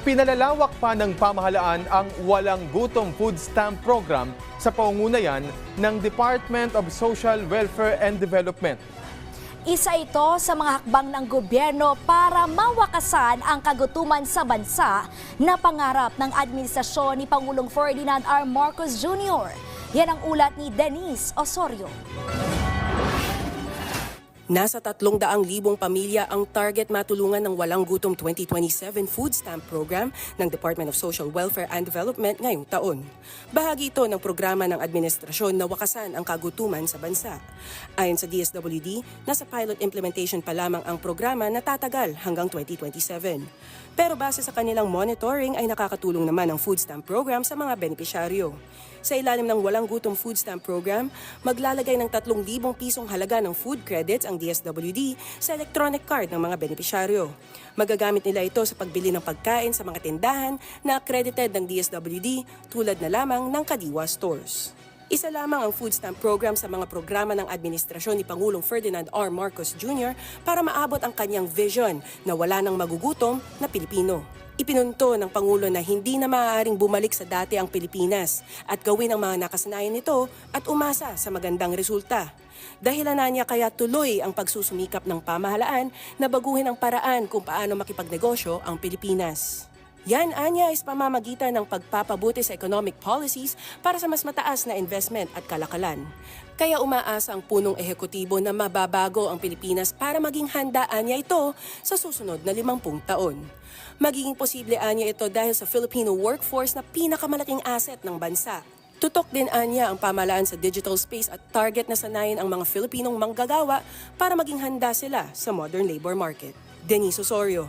Pinalalawak pa ng pamahalaan ang Walang Gutom Food Stamp Program sa paungunayan ng Department of Social Welfare and Development. Isa ito sa mga hakbang ng gobyerno para mawakasan ang kagutuman sa bansa na pangarap ng administrasyon ni Pangulong Ferdinand R. Marcos Jr. Yan ang ulat ni Denise Osorio. Nasa 300,000 pamilya ang target matulungan ng Walang Gutom 2027 Food Stamp Program ng Department of Social Welfare and Development ngayong taon. Bahagi ito ng programa ng administrasyon na wakasan ang kagutuman sa bansa. Ayon sa DSWD, nasa pilot implementation pa lamang ang programa na tatagal hanggang 2027. Pero base sa kanilang monitoring ay nakakatulong naman ang food stamp program sa mga benepisyaryo. Sa ilalim ng Walang Gutom Food Stamp Program, maglalagay ng 3,000 pisong halaga ng food credits ang DSWD sa electronic card ng mga benepisyaryo. Magagamit nila ito sa pagbili ng pagkain sa mga tindahan na accredited ng DSWD tulad na lamang ng Kadiwa Stores. Isa lamang ang food stamp program sa mga programa ng administrasyon ni Pangulong Ferdinand R. Marcos Jr. para maabot ang kanyang vision na wala nang magugutom na Pilipino. Ipinunto ng Pangulo na hindi na maaaring bumalik sa dati ang Pilipinas at gawin ang mga nakasanayan nito at umasa sa magandang resulta. Dahilan na niya kaya tuloy ang pagsusumikap ng pamahalaan na baguhin ang paraan kung paano makipagnegosyo ang Pilipinas. Yan, Anya, is pamamagitan ng pagpapabuti sa economic policies para sa mas mataas na investment at kalakalan. Kaya umaasa ang punong ehekutibo na mababago ang Pilipinas para maging handaan niya ito sa susunod na 50 taon. Magiging posible anya ito dahil sa Filipino workforce na pinakamalaking asset ng bansa. Tutok din anya ang pamalaan sa digital space at target na sanayin ang mga Filipinong manggagawa para maging handa sila sa modern labor market. Denise Osorio,